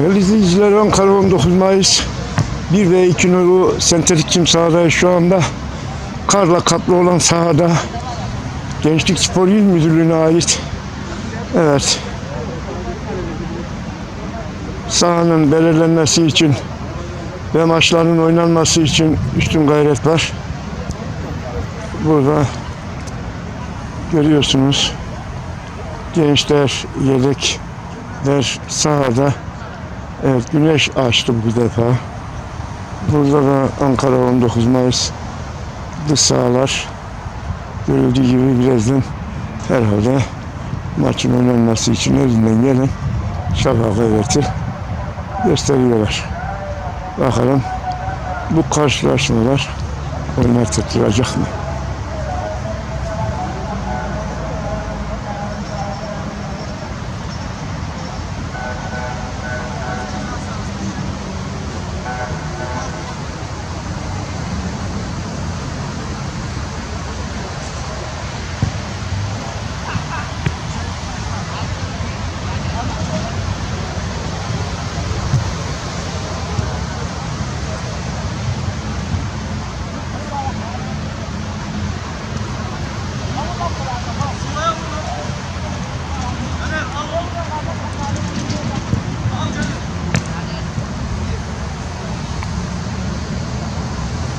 Değerli izleyiciler Ankara 19 Mayıs 1 ve 2 nolu sentetik çim sahadayız şu anda. Karla kaplı olan sahada Gençlik Spor İl Müdürlüğü'ne ait evet sahanın belirlenmesi için ve maçların oynanması için üstün gayret var. Burada görüyorsunuz gençler yedekler sahada Evet güneş açtı bu defa. Burada da Ankara 19 Mayıs dış sahalar görüldüğü gibi birazdan herhalde maçın oynanması için elinden gelen çaba gayreti gösteriyorlar. Bakalım bu karşılaşmalar oynatılacak mı?